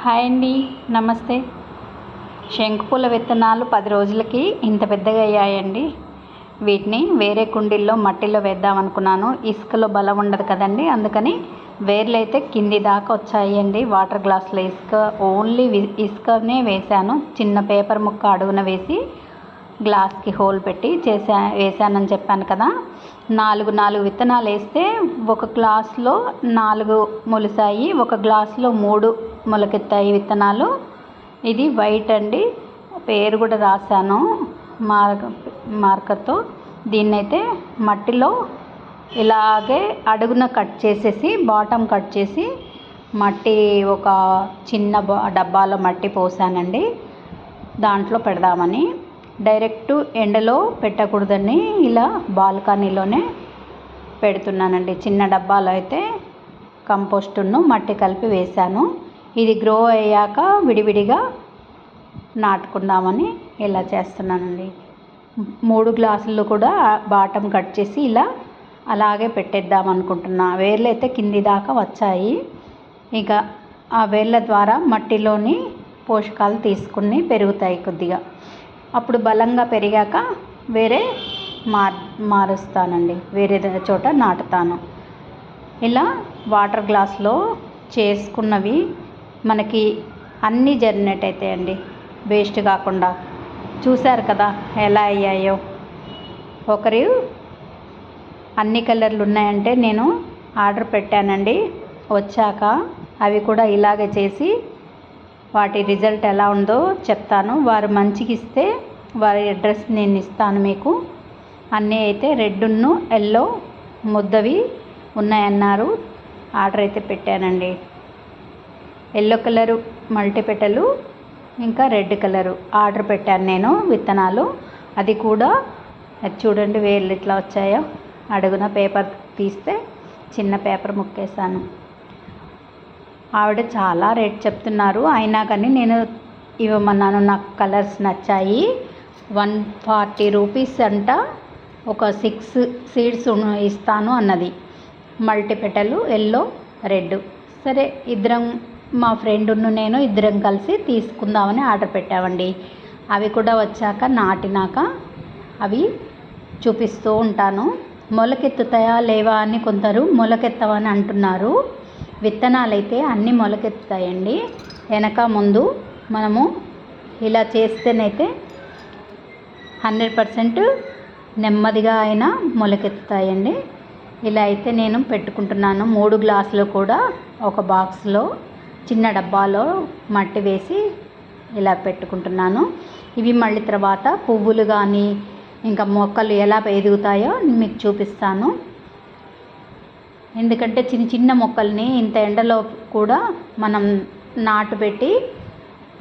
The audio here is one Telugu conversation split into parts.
హాయ్ అండి నమస్తే. శంకుపూల విత్తనాలు పది రోజులకి ఇంత పెద్దగా అయ్యాయండి. వీటిని వేరే కుండీల్లో మట్టిలో వేద్దాం అనుకున్నాను. ఇసుకలో బలం ఉండదు కదండి అందుకని వేర్లు అయితే కింది దాకా వచ్చాయండి. వాటర్ గ్లాసులో ఇసుక ఓన్లీ ఇసుకనే వేశాను. చిన్న పేపర్ ముక్క అడుగున వేసి గ్లాస్కి హోల్ పెట్టి చేసా వేసానని చెప్పాను కదా. నాలుగు నాలుగు విత్తనాలు వేస్తే ఒక గ్లాస్లో నాలుగు మొలిసాయి. ఒక గ్లాస్లో మూడు మొలకెత్తాయి విత్తనాలు. ఇది వైట్ అండి. పేరు కూడా రాశాను మార్క మార్కర్తో. దీన్నైతే మట్టిలో ఇలాగే అడుగున కట్ చేసేసి బాటమ్ కట్ చేసి మట్టి ఒక చిన్న బా డబ్బాలో మట్టి పోసానండి. దాంట్లో పెడదామని. డైరెక్ట్ ఎండలో పెట్టకూడదని ఇలా బాల్కనీలోనే పెడుతున్నానండి. చిన్న డబ్బాలో అయితే కంపోస్టును మట్టి కలిపి వేశాను. ఇది గ్రో అయ్యాక విడివిడిగా నాటుకుందామని ఇలా చేస్తున్నానండి. మూడు గ్లాసులు కూడా బాటం కట్ చేసి ఇలా అలాగే పెట్టేద్దాం అనుకుంటున్నా. వేర్లు అయితే కింది దాకా వచ్చాయి. ఇక ఆ వేర్ల ద్వారా మట్టిలోని పోషకాలు తీసుకుని పెరుగుతాయి కొద్దిగా. అప్పుడు బలంగా పెరిగాక వేరే మార్ మారుస్తానండి. వేరే చోట నాటుతాను. ఇలా వాటర్ గ్లాస్లో చేసుకున్నవి మనకి అన్నీ జర్నేట్ అవుతాయండి వేస్ట్ కాకుండా. చూశారు కదా ఎలా అయ్యాయో. ఒకరి అన్ని కలర్లు ఉన్నాయంటే నేను ఆర్డర్ పెట్టానండి. వచ్చాక అవి కూడా ఇలాగే చేసి వాటి రిజల్ట్ ఎలా ఉందో చెప్తాను. వారు మంచికి ఇస్తే వారి అడ్రస్ నేను ఇస్తాను మీకు. అన్నీ అయితే రెడ్ను ఎల్లో ముద్దవి ఉన్నాయన్నారు. ఆర్డర్ అయితే పెట్టానండి. ఎల్లో కలరు మల్టీపెటలు ఇంకా రెడ్ కలరు ఆర్డర్ పెట్టాను నేను విత్తనాలు. అది కూడా అది చూడండి వేళ్ళు ఇట్లా వచ్చాయో. అడుగున పేపర్ తీస్తే చిన్న పేపర్ ముక్కేశాను. ఆవిడ చాలా రేట్ చెప్తున్నారు. అయినా కానీ నేను ఇవ్వమన్నాను. నాకు కలర్స్ నచ్చాయి. వన్ ఫార్టీ రూపీస్ అంట ఒక సిక్స్ సీడ్స్ ఇస్తాను అన్నది. మల్టీపెటలు ఎల్లో రెడ్. సరే ఇద్దరం మా ఫ్రెండ్ను నేను ఇద్దరం కలిసి తీసుకుందామని ఆర్డర్ పెట్టామండి. అవి కూడా వచ్చాక నాటినాక అవి చూపిస్తూ ఉంటాను. మొలకెత్తుతాయా లేవా అని కొందరు మొలకెత్తవని అంటున్నారు. విత్తనాలైతే అన్నీ మొలకెత్తుతాయండి. వెనక ముందు మనము ఇలా చేస్తేనైతే హండ్రెడ్ పర్సెంట్ నెమ్మదిగా అయినా మొలకెత్తుతాయండి. ఇలా అయితే నేను పెట్టుకుంటున్నాను. మూడు గ్లాసులు కూడా ఒక బాక్స్లో చిన్న డబ్బాలో మట్టి వేసి ఇలా పెట్టుకుంటున్నాను. ఇవి మళ్ళీ తర్వాత పువ్వులు కానీ ఇంకా మొక్కలు ఎలా ఎదుగుతాయో మీకు చూపిస్తాను. ఎందుకంటే చిన్న చిన్న మొక్కల్ని ఇంత ఎండలో కూడా మనం నాటు పెట్టి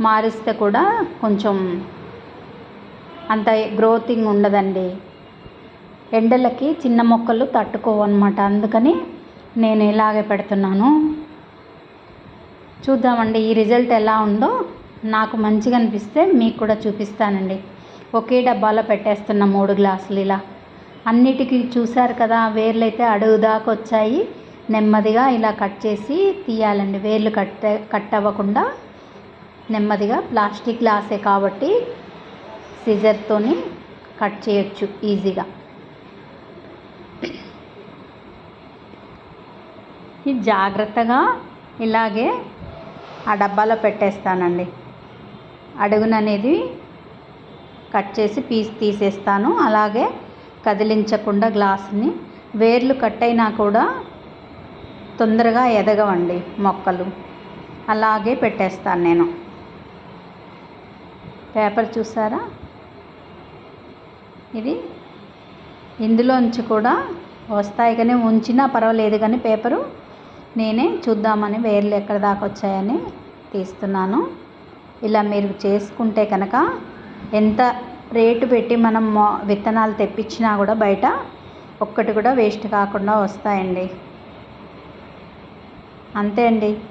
మారిస్తే కూడా కొంచెం అంత గ్రోతింగ్ ఉండదండి. ఎండలకి చిన్న మొక్కలు తట్టుకోవన్నమాట. అందుకని నేను ఇలాగే పెడుతున్నాను. చూద్దామండి ఈ రిజల్ట్ ఎలా ఉందో నాకు మంచిగా అనిపిస్తే మీకు కూడా చూపిస్తానండి. ఒకే డబ్బాలో పెట్టేస్తున్న మూడు గ్లాసులు ఇలా. అన్నిటికీ చూశారు కదా వేర్లు అయితే అడుగు దాకా వచ్చాయి. నెమ్మదిగా ఇలా కట్ చేసి తీయాలండి. వేర్లు కట్ కట్ అవ్వకుండా నెమ్మదిగా ప్లాస్టిక్ గ్లాసే కాబట్టి సిజర్తోని కట్ చేయొచ్చు ఈజీగా. ఇది జాగ్రత్తగా ఇలాగే ఆ డబ్బాలో పెట్టేస్తానండి. అడుగుననేది కట్ చేసి పీస్ తీసేస్తాను. అలాగే కదిలించకుండా గ్లాస్ని వేర్లు కట్ అయినా కూడా తొందరగా ఎదగవండి మొక్కలు. అలాగే పెట్టేస్తాను నేను. పేపర్ చూసారా? ఇది ఇందులోంచి కూడా వస్తాయి కానీ ఉంచినా పర్వాలేదు కానీ పేపరు నేనే చూద్దామని వేర్లు ఎక్కడ దాకా వచ్చాయని తీస్తున్నాను. ఇలా మీరు చేసుకుంటే కనుక ఎంత రేటు పెట్టి మనం మొ- విత్తనాలు తెప్పించినా కూడా బయట ఒక్కటి కూడా వేస్ట్ కాకుండా వస్తాయండి. అంతే అండి.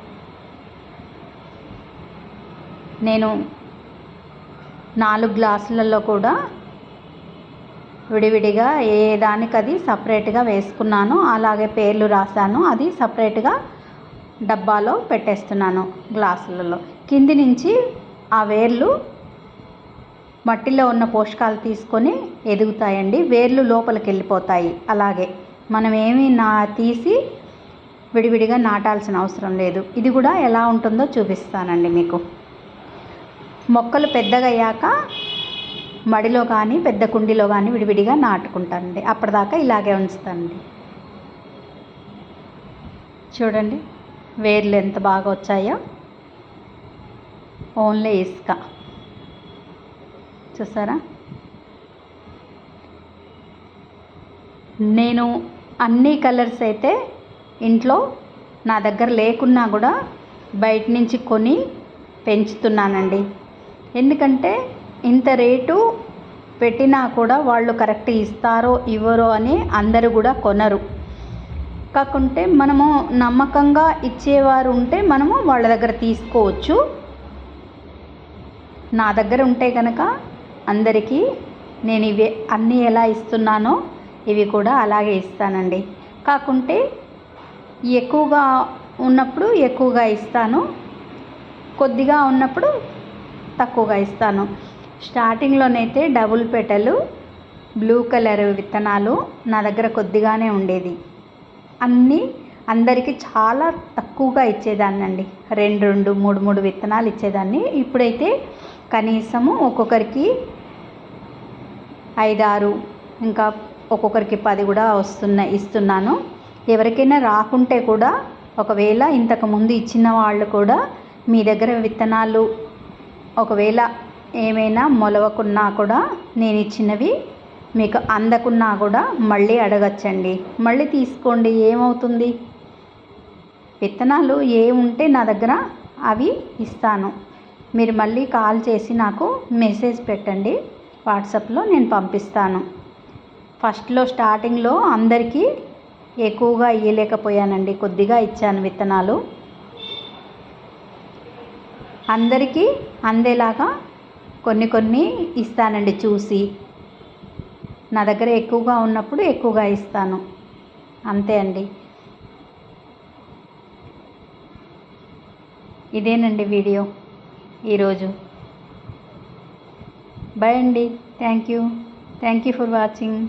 నేను నాలుగు గ్లాసులలో కూడా విడివిడిగా ఏ దానికి అది సపరేట్గా వేసుకున్నాను అలాగే పేర్లు రాశాను. అది సపరేట్గా డబ్బాలో పెట్టేస్తున్నాను గ్లాసులలో. కింది నుంచి ఆ వేర్లు మట్టిలో ఉన్న పోషకాలు తీసుకొని ఎదుగుతాయండి. వేర్లు లోపలికి వెళ్ళిపోతాయి. అలాగే మనం ఏమీ నా తీసి విడివిడిగా నాటాల్సిన అవసరం లేదు. ఇది కూడా ఎలా ఉంటుందో చూపిస్తానండి మీకు. మొక్కలు పెద్దగయ్యాక మడిలో కానీ పెద్ద కుండీలో కానీ విడివిడిగా నాటుకుంటానండి. అప్పటిదాకా ఇలాగే ఉంచుతానండి. చూడండి వేర్లు ఎంత బాగా వచ్చాయో. ఓన్లీ ఇసుక. చూసారా? నేను అన్ని కలర్స్ అయితే ఇంట్లో నా దగ్గర లేకున్నా కూడా బయట నుంచి కొని పెంచుతున్నానండి. ఎందుకంటే ఇంత రేటు పెట్టినా కూడా వాళ్ళు కరెక్ట్ ఇస్తారో ఇవ్వరో అని అందరూ కూడా కొనరు. కాకుంటే మనము నమ్మకంగా ఇచ్చేవారు ఉంటే మనము వాళ్ళ దగ్గర తీసుకోవచ్చు. నా దగ్గర ఉంటే కనుక అందరికీ నేను ఇవి అన్నీ ఎలా ఇస్తున్నానో ఇవి కూడా అలాగే ఇస్తానండి. కాకుంటే ఎక్కువగా ఉన్నప్పుడు ఎక్కువగా ఇస్తాను. కొద్దిగా ఉన్నప్పుడు తక్కువగా ఇస్తాను. స్టార్టింగ్లోనైతే డబుల్ పెటలు బ్లూ కలర్ విత్తనాలు నా దగ్గర కొద్దిగానే ఉండేది. అన్నీ అందరికీ చాలా తక్కువగా ఇచ్చేదాన్ని అండి రెండు రెండు మూడు మూడు విత్తనాలు ఇచ్చేదాన్ని. ఇప్పుడైతే కనీసము ఒక్కొక్కరికి ఐదారు ఇంకా ఒక్కొక్కరికి పది కూడా వస్తున్నాయి ఇస్తున్నాను. ఎవరికైనా రాకుంటే కూడా ఒకవేళ ఇంతకు ముందు ఇచ్చిన వాళ్ళు కూడా మీ దగ్గర విత్తనాలు ఒకవేళ ఏమైనా మొలవకున్నా కూడా నేను ఇచ్చినవి మీకు అందకున్నా కూడా మళ్ళీ అడగచ్చండి. మళ్ళీ తీసుకోండి ఏమవుతుంది? విత్తనాలు ఏ ఉంటే నా దగ్గర అవి ఇస్తాను. మీరు మళ్ళీ కాల్ చేసి నాకు మెసేజ్ పెట్టండి. వాట్సాప్లో నేను పంపిస్తాను. ఫస్ట్లో స్టార్టింగ్లో అందరికీ ఎక్కువగా ఇయ్యలేకపోయానండి. కొద్దిగా ఇచ్చాను విత్తనాలు. అందరికీ అందేలాగా కొన్ని కొన్ని ఇస్తానండి చూసి. నా దగ్గర ఎక్కువగా ఉన్నప్పుడు ఎక్కువగా ఇస్తాను. అంతే అండి. ఇదేనండి వీడియో ఈరోజు. బాయ్ అండి. Thank you. Thank you for watching.